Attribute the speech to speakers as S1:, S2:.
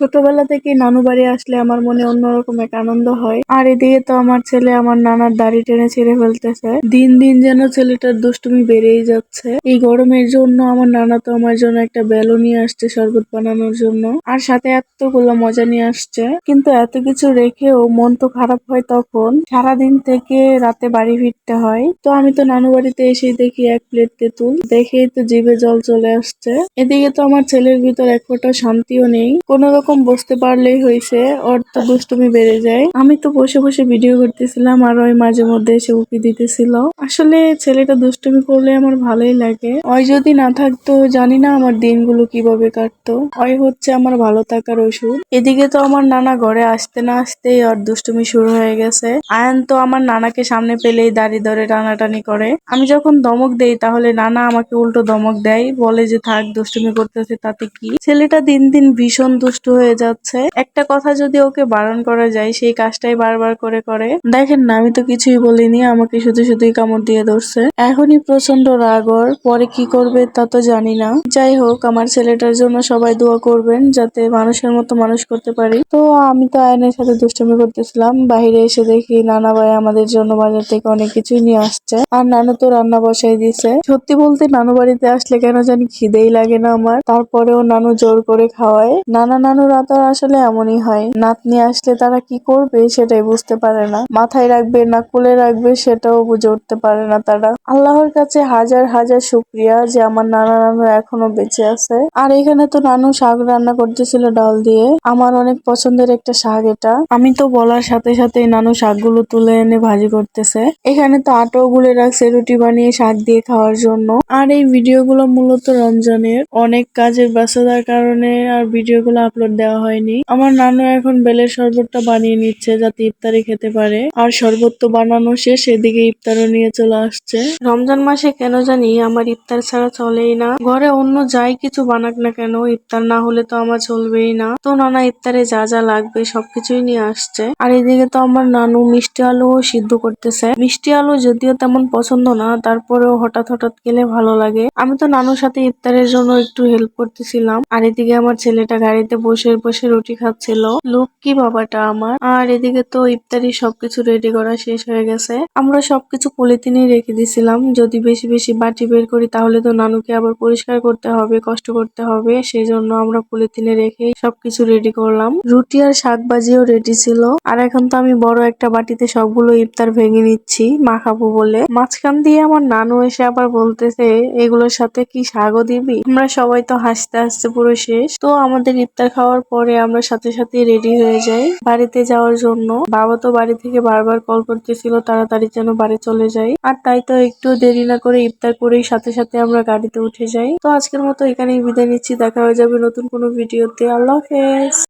S1: ছোটবেলা থেকে নানু বাড়ি আসলে আমার মনে অন্যরকম এক আনন্দ হয়। আর এদিকে তো আমার ছেলে আমার নানার দাড়ি টেনে ছেড়ে ফেলতেছে। দিন দিন যেন ছেলেটার দুষ্টুমি বেড়েই যাচ্ছে। এই গরমের জন্য আমার নানা তো আমার জন্য একটা বেলও নিয়ে আসছে শরবত বানানোর জন্য। আর সাথে এতগুলো মজা নিয়ে আসছে। কিন্তু এত কিছু রেখেও মন তো খারাপ হয় তখন। সারাদিন থেকে রাতে বাড়ি ফিরতে হয়। তো আমি তো নানু বাড়িতে এসে দেখি এক প্লেট তেঁতুল। দেখেই তো জিভে জল চলে আসছে। এদিকে তো আমার ছেলের ভিতর এক ফোঁটা শান্তিও নেই। কোন রকম বসতে পারলেই হয়েছে ওর তো দুষ্টুমি বেড়ে যায়। আমি তো বসে বসে ভিডিও করতেছিলাম আর ওই মাঝে মধ্যে এসে উকি দিতেছিল। আসলে ছেলেটা দুষ্টুমি করলে আমার ভালোই লাগে। ওই যদি না থাকতো, জানি না আমার দিনগুলো কীভাবে কাটতো। ওই হচ্ছে আমার ভালো থাকার ওষুধ। এদিকে তো আমার নানা ঘরে আসতে না আসতেই ওর দুষ্টুমি শুরু হয়ে গেছে। আয়ান তো আমার নানাকে সামনে পেলেই দাঁড়িয়ে ধরে টানাটানি করে। আমি যখন দমক দেই, তাহলে নানা আমাকে উল্টো দমক দেয়, বলে যে, থাক, দুষ্টুমি করতেছে, তাতে কি? ছেলেটা দিন দিন ভীষণ দুষ্ট হয়ে যাচ্ছে। একটা কথা যদি ওকে বারণ করা যায়, সেই কাজটাই বারবার করে করে। দেখেন না, আমি তো কিছুই বলিনি, আমাকে শুধু শুধুই কামড় দিয়ে ধরছে। এখনই প্রচণ্ড রাগর পরে কি করবে তা তো জানি না। যাই হোক, আমার ছেলেটার জন্য সবাই দোয়া করবেন, যাতে মানুষের মতো মানুষ করতে পারি। তো আমি তো আয়নের সাথে দুষ্টুমি করতেছিলাম বাইরে এসে দেখি নানা ভাই আমাদের জন্য বাজার থেকে অনেক কিছুই নিয়ে আসছে। আর নানু তো রান্না বসাই দিছে। সত্যি বলতে, নানু বাড়িতে আসলে কেন জানি খিদেই লাগে না আমার। তারপরেও নানু জোর করে খাওয়ায়। নানা নানুরা তো আসলে এমনই হয়। নাতনি আসলে তারা কি করবে সেটাই বুঝতে পারে না। মাথায় রাখবে না কোলে রাখবে, সেটাও বুঝে উঠতে পারে না তারা। আল্লাহর কাছে হাজার হাজার শুক্রিয়া যে আমার নানা নানু এখনও বেঁচে আছে। আর এখানে তো নানু শাক রান্না করতেছিল ডাল দিয়ে। আমার অনেক পছন্দের একটা শাক এটা। আমি তো বলার সাথে সাথে নানু শাকগুলো তুলে এনে ভাজি করতেছে। এখানে তো আটো গুলে রাখছে রুটি বানিয়ে শাক দিয়ে খাওয়ার জন্য। আর এই ভিডিওগুলো মূলত রমজানের অনেক কাজের ব্যস্ততার কারণে আর ভিডিওগুলো আপলোড দেওয়া হয়নি। আমার নানু এখন বেলের শরবতটা বানিয়ে নিচ্ছে যাতে ইফতারি খেতে পারে। আর শরবত তো বানানো শেষ, এদিকে ইফতারও নিয়ে চলে আসছে। রমজান মাসে কেন জানি আমার ইফতার ছাড়া চলেই না। ঘরে অন্য যাই কিছু বানাক না কেন, ইফতার না হলে তো আমার চলবেই না। তো নানা ইফতারে যা যা লাগবে সবকিছুই নিয়ে আসছে। আর এদিকে তো আমার নানু মিষ্টি আলুও সিদ্ধ করতেছে। মিষ্টি আলু যদিও তেমন পছন্দ না, তারপরেও হঠাৎ হঠাৎ খেলে ভালো লাগে। আমি তো নানুর সাথে ইফতারের জন্য একটু হেল্প করতেছিলাম। আর এদিকে আমার ছেলেটা গাড়িতে বসে বসে বসে রুটি খাচ্ছিল। লোক কি বাবাটা আমার? আর এদিকে তো ইফতারি সবকিছু রেডি করা শেষ হয়ে গেছে। আমরা সবকিছু পলিথিনে রেখে দিছিলাম। যদি বেশি বেশি বাটি বের করি, তাহলে তো নানুকে আবার পরিষ্কার করতে হবে, কষ্ট করতে হবে। সেই জন্য আমরা পলিথিনে রেখে সবকিছু রেডি করলাম। রুটি আর শাক ভাজিও রেডি ছিল। আর এখন তো আমি বড় একটা বাটিতে সবগুলো ইফতার ভেঙে নিচ্ছি, মাখাবো বলে। মাঝখান দিয়ে আমার নানু এসে আবার বলতেছে, এগুলোর সাথে কি শাকও দিবি? আমরা সবাই তো হাসতে হাসতে পুরো শেষ। তো আমাদের ইফতার খাওয়ার পরে আমরা সাথে সাথে রেডি হয়ে যাই বাড়িতে যাওয়ার জন্য। বাবা তো বাড়ি থেকে বারবার কল করতেছিল, তাড়াতাড়ি যেন বাড়ি চলে যাই। আর তাই তো একটু দেরি না করে ইফতার করেই সাথে সাথে আমরা গাড়িতে উঠে যাই। তো আজকের মতো এখানেই বিদায় নিচ্ছি, দেখা হয়ে যাবে নতুন কোনো ভিডিওতে। আল্লাহ হাফেজ।